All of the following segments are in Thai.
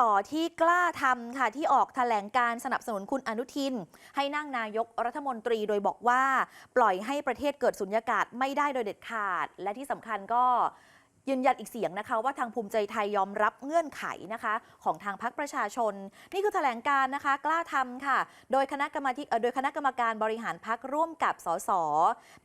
ต่อที่กล้าทำค่ะที่ออกแถลงการสนับสนุนคุณอนุทิน ให้นั่งนายกรัฐมนตรีโดยบอกว่า ปล่อยให้ประเทศเกิดสุญญากาศไม่ได้โดยเด็ดขาด และที่สำคัญก็ ยืนยันอีกเสียงนะคะว่าทางภูมิใจไทยยอมรับเงื่อนไขนะคะ ของทางพรรคประชาชน นี่คือแถลงการนะคะกล้าทำค่ะ โดยคณะกรรมาธิโดยคณะกรรมการบริหารพรรคร่วมกับสส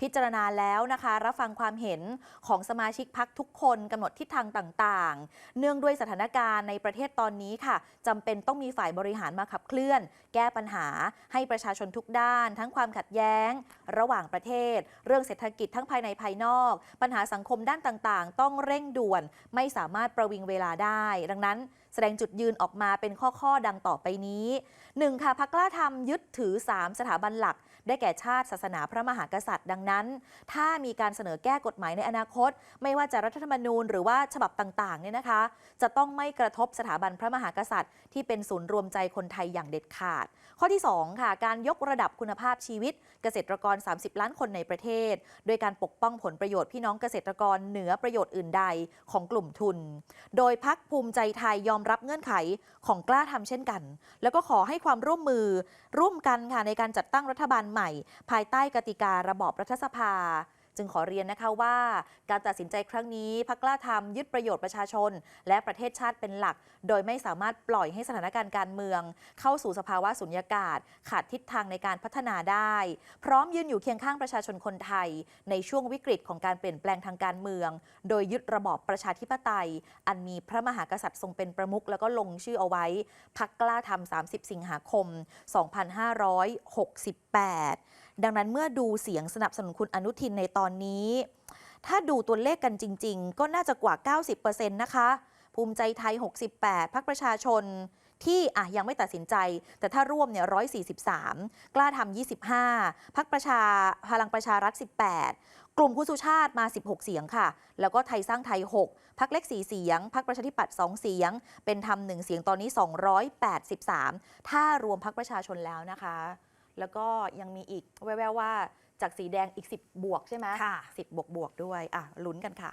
พิจารณาแล้วนะคะ รับฟังความเห็นของสมาชิกพรรคทุกคนกำหนดทิศทางต่างๆ เนื่องด้วยสถานการณ์ในประเทศตอนนี้ค่ะจำเป็นต้องมีฝ่ายบริหารมาขับเคลื่อน แก้ปัญหาให้ประชาชนทุกด้าน ทั้งความขัดแย้ง ระหว่างประเทศ เรื่องเศรษฐกิจทั้งภายในภายนอก ปัญหาสังคมด้านต่างๆ ต้องเร่งด่วน ไม่สามารถประวิงเวลาได้ ดังนั้นแสดงจุดยืนออกมาเป็นข้อๆ ดังต่อไปนี้ 1. ค่ะพักกล้าทำยึดถือ 3 สถาบันหลัก ได้แก่ชาติศาสนาพระมหากษัตริย์ ดังนั้น ถ้ามีการเสนอแก้กฎหมายในอนาคต ไม่ว่าจะรัฐธรรมนูญหรือว่าฉบับต่างๆเนี่ยนะคะ จะต้องไม่กระทบสถาบันพระมหากษัตริย์ ที่เป็นศูนย์รวมใจคนไทยอย่างเด็ดขาด ข้อที่ 2 ค่ะ การยกระดับคุณภาพชีวิต เกษตรกร 30 ล้านคนในประเทศ โดยการปกป้องผลประโยชน์พี่น้องเกษตรกรเหนือประโยชน์อื่นใดของกลุ่มทุน โดยพักภูมิใจไทยยอมรับเงื่อนไขของกล้าทำเช่นกัน แล้วก็ขอให้ความร่วมมือร่วมกันค่ะในการจัดตั้งรัฐบาลใหม่ ภายใต้กติการะบอบรัฐสภา จึงขอเรียนนะคะว่าการตัดสินใจครั้งนี้พักกล้าทำยึดประโยชน์ประชาชน และประเทศชาติเป็นหลัก โดยไม่สามารถปล่อยให้สถานการณ์การเมือง เข้าสู่สภาวะสุญญากาศ ขาดทิศทางในการพัฒนาได้ พร้อมยืนอยู่เคียงข้างประชาชนคนไทย ในช่วงวิกฤตของการเปลี่ยนแปลงทางการเมือง โดยยึดระบอบประชาธิปไตย อันมีพระมหากษัตริย์ทรงเป็นประมุขแล้วก็ลงชื่อเอาไว้พักกล้าทำ30 สิงหาคม 2568 ดังนั้นเมื่อดูเสียงสนับสนุนคุณอนุทินในตอนนี้ ถ้าดูตัวเลขกันจริง ๆ ก็น่าจะกว่า 90%นะคะ ภูมิใจไทย 68พักประชาชนที่อะยังไม่ตัดสินใจ แต่ถ้าร่วมเนี่ย143กล้าทำ25พักประชาพลังประชารัฐ18กลุ่มคุณสุชาติมา 16 เสียงค่ะ แล้วก็ไทยสร้างไทย 6 พักเล็ก 4 เสียง พักประชาธิปัตย์ 2 เสียง เป็นธรรม1เสียงตอนนี้ 283 ถ้ารวมพักประชาชนแล้วนะคะ แล้วก็ยังมีอีกแววๆว่าจากสีแดงอีก 10 บวกใช่ไหมค่ะ10บวกบวกๆด้วยอะลุ้นกันค่ะ